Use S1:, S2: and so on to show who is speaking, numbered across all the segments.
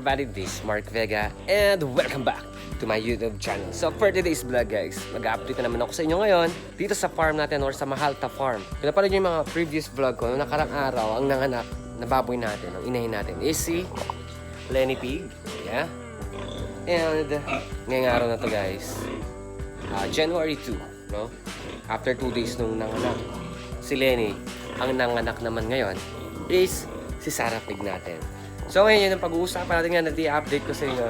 S1: everybody? This is Mark Vega and welcome back to my YouTube channel. So for today's vlog guys, mag-update na naman ako sa inyo ngayon dito sa farm natin or sa Mahalta Farm. Kung napanood nyo yung mga previous vlog ko, noong nakarang araw, ang nanganak na baboy natin, ang inahin natin is si Lenny Pig. Yeah? And ngayong araw na to guys, uh, January 2, no? After 2 days nung nanganak, si Lenny, ang nanganak naman ngayon is si Sarah Pig natin. So ngayon yun ang pag-uusapan natin nga na update ko sa inyo.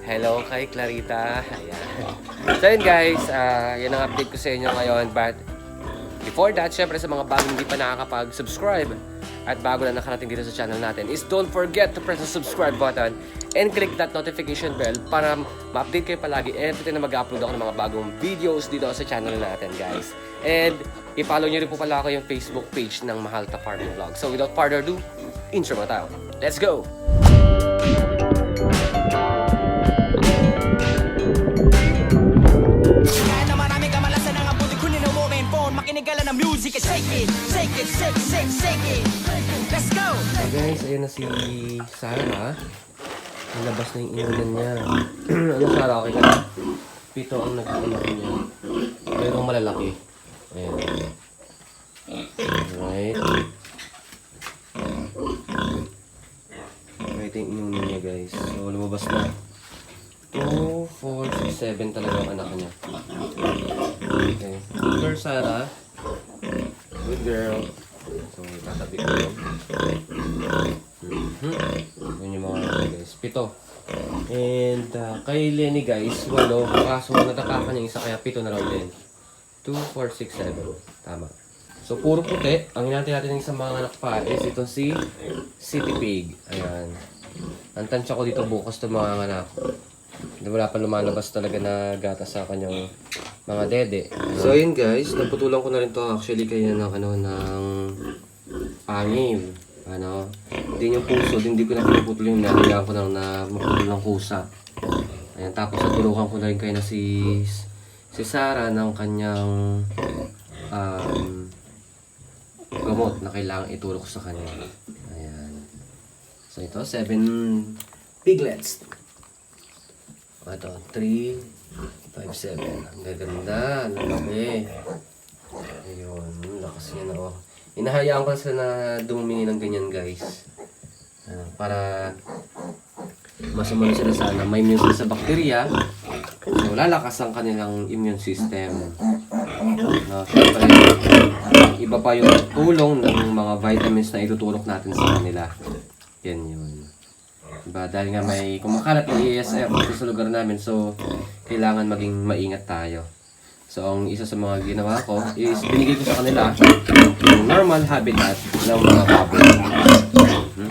S1: Hello kay Clarita. Ayan. So yun guys, uh, yun ang update ko sa inyo ngayon. But before that, syempre sa mga bagong hindi pa nakakapag-subscribe at bago na nakarating dito sa channel natin is don't forget to press the subscribe button and click that notification bell para ma-update kayo palagi every time na mag-upload ako ng mga bagong videos dito sa channel natin guys. And i-follow nyo rin po pala ako yung Facebook page ng Mahalta Farming Vlog. So without further ado, intro mo tayo. Let's go!
S2: Kahit na marami kamalasan ang abuti kunin ang mobile phone Makinig ka lang ng music and shake it Shake it, shake, shake, shake it Let's go!
S1: So guys, ayun na si Sarah. Nalabas na yung inunan niya. ano Sarah, okay ka na? Pito ang nag-iunan niya. Pero malalaki. Ayan. Alright. Ito yung inunan niya guys. So lumabas na. 2, 4, 6, 7 talaga ang anak niya. Okay. Good girl, Sarah. Good girl. So, tatabi ko yun. Mhm. Yun yung mga ano, guys. Pito. And uh, kay Lenny guys, walo. Kaso natatakan niya isa kaya pito na raw din. 2, 4, 6, 7. Tama. So, puro puti. Ang hinati natin ng isang mga anak pa is itong si City Pig. Ayan. Ang ko dito bukas to mga anak. Hindi wala pa lumalabas talaga na gata sa kanyang mga dede. So yun guys, naputulan ko na rin to actually kaya ng ano ng pangil. Ano, hindi yung puso, hindi ko na pinuputol yung nalagyan ko na na maputol ng kusa. Ayan, tapos natulungan ko na rin kayo na si si Sarah ng kanyang um, gamot na kailangan itulok sa kanya. So ito, seven piglets. O, Ito, 3, 5, 7. Ang gaganda. Ang lalaki. Ayun, lakas niya na oh. Inahayaan ko sila na dumumi ng ganyan guys. Ah, para masumano sila sa ano, may immune sila sa bakterya. So, lalakas ang kanilang immune system. No, syempre, iba pa yung tulong ng mga vitamins na itutulok natin sa kanila. Yan yun. Diba? Dahil nga may kumakalat ng ESF sa lugar namin, so kailangan maging maingat tayo. So, ang isa sa mga ginawa ko is binigay ko sa kanila yung normal habitat ng mga baboy. Hmm?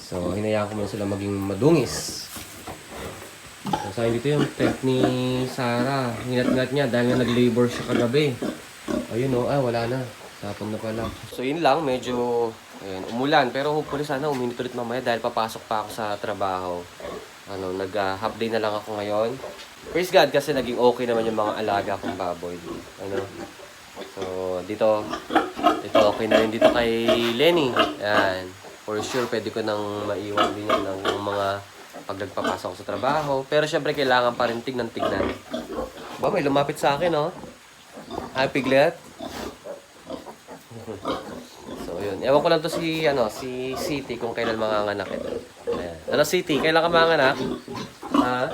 S1: So, hinayaan ko muna sila maging madungis. So, sa dito yung tent ni Sarah. Hinat-ngat niya dahil nga nag-labor siya kagabi. Ayun o, ah, wala na. Tapon na pala. So, yun lang. Medyo ayun, umulan. Pero hopefully sana uminit ulit mamaya dahil papasok pa ako sa trabaho. Ano, nag-half day na lang ako ngayon. Praise God kasi naging okay naman yung mga alaga kong baboy. Ano? So, dito, dito okay na rin dito kay Lenny. Ayan. For sure, pwede ko nang maiwan din yan ng mga pag nagpapasok sa trabaho. Pero syempre, kailangan pa rin tignan-tignan. Ba, may lumapit sa akin, oh. Hi, Piglet. So, yun. Ewan ko lang to si, ano, si City kung kailan manganganak ito. Ayan. Ano, City? Kailan ka manganganak? Ha?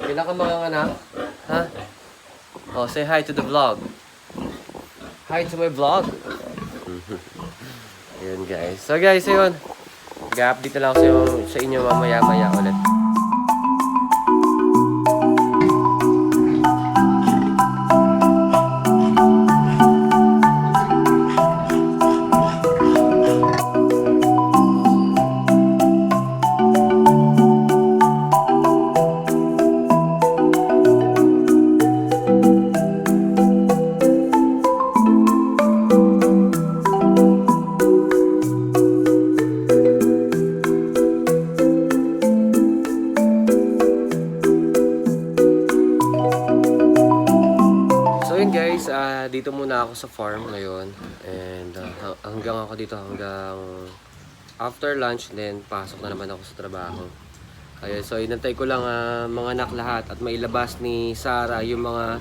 S1: Kailan ka manganganak? Ha? Oh, say hi to the vlog. Hi to my vlog. Ayun, guys. So, guys, ayun. Mag-update na lang sa, sa inyo mamaya-maya ulit. So yun guys, ah, dito muna ako sa farm ngayon. And hang- hanggang ako dito hanggang after lunch, then pasok na naman ako sa trabaho. Ayun, so inantay ko lang ah, mga anak lahat at mailabas ni Sarah yung mga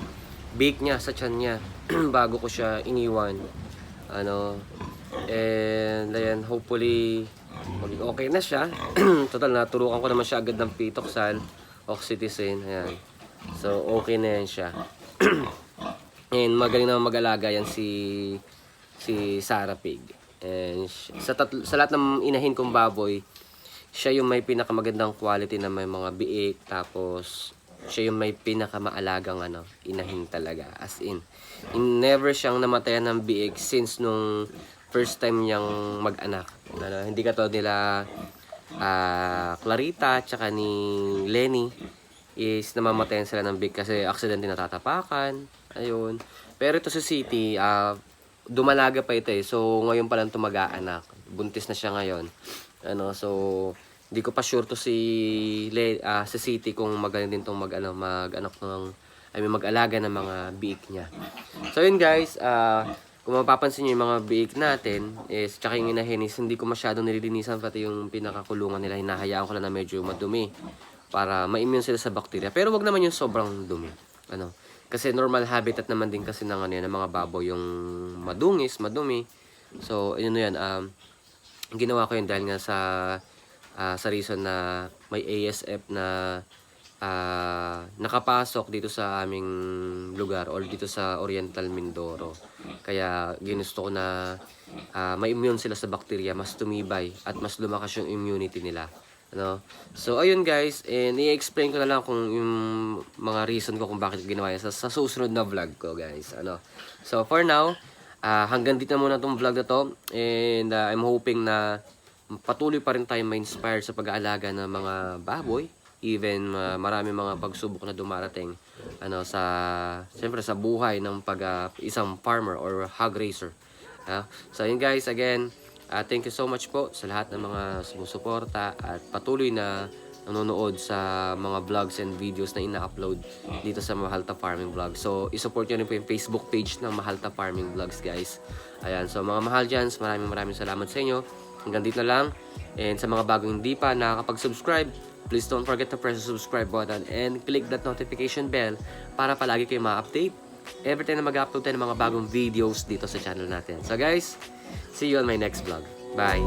S1: bake niya sa tiyan niya bago ko siya iniwan. Ano, and ayan, hopefully maging okay na siya. Total, naturukan ko naman siya agad ng Pitoxan, Oxyticin, ayan. So, okay na yan siya. And magaling naman mag-alaga yan si si Sarah Pig. And sa, tatlo, sa lahat ng inahin kong baboy, siya yung may pinakamagandang quality na may mga biik. Tapos, siya yung may pinakamaalagang ano, inahin talaga. As in, in never siyang namatayan ng biik since nung first time niyang mag-anak. Ano, hindi ka to nila ah, Clarita tsaka ni Lenny is namamatayan sila ng big kasi accident din natatapakan. Ayun. Pero ito sa city, ah, dumalaga pa ito eh. So, ngayon pa lang tumag-aanak. Buntis na siya ngayon. Ano, so, hindi ko pa sure to si Le, ah, sa city kung magaling din tong mag, ano, mag-anak ng, I mean, mag-alaga ng mga biik niya. So, yun guys, ah, kung mapapansin nyo yung mga biik natin, is, tsaka yung inahin is, hindi ko masyadong nililinisan pati yung pinakakulungan nila. Hinahayaan ko lang na medyo madumi para ma-immune sila sa bacteria. Pero wag naman yung sobrang dumi. Ano? Kasi normal habitat naman din kasi ng, ano, yan, ng mga baboy yung madungis, madumi. So, yun na yan. Um, ginawa ko yun dahil nga sa ah, sa reason na may ASF na ah, nakapasok dito sa aming lugar or dito sa Oriental Mindoro. Kaya ginusto ko na ah, may immune sila sa bacteria, mas tumibay at mas lumakas yung immunity nila. Ano? So, ayun guys, and i-explain ko na lang kung yung mga reason ko kung bakit ginawa yan sa, sa susunod na vlog ko guys. Ano? So, for now, ah, hanggang dito na muna itong vlog na to. And ah, I'm hoping na patuloy pa rin tayo ma-inspire sa pag-aalaga ng mga baboy. Even ah, marami mga pagsubok na dumarating ano sa siyempre sa buhay ng pag ah, isang farmer or hog raiser. Ah, so yun guys, again, ah, thank you so much po sa lahat ng mga sumusuporta at patuloy na nanonood sa mga vlogs and videos na ina-upload dito sa Mahalta Farming Vlog. So, isupport nyo rin po yung Facebook page ng Mahalta Farming Vlogs, guys. Ayan, so mga mahal dyan, maraming maraming salamat sa inyo. Hanggang dito na lang. And sa mga bagong hindi pa nakakapag-subscribe, please don't forget to press the subscribe button and click that notification bell para palagi kayo ma-update every time na mag-upload tayo ng mga bagong videos dito sa channel natin. So guys, see you on my next vlog. Bye!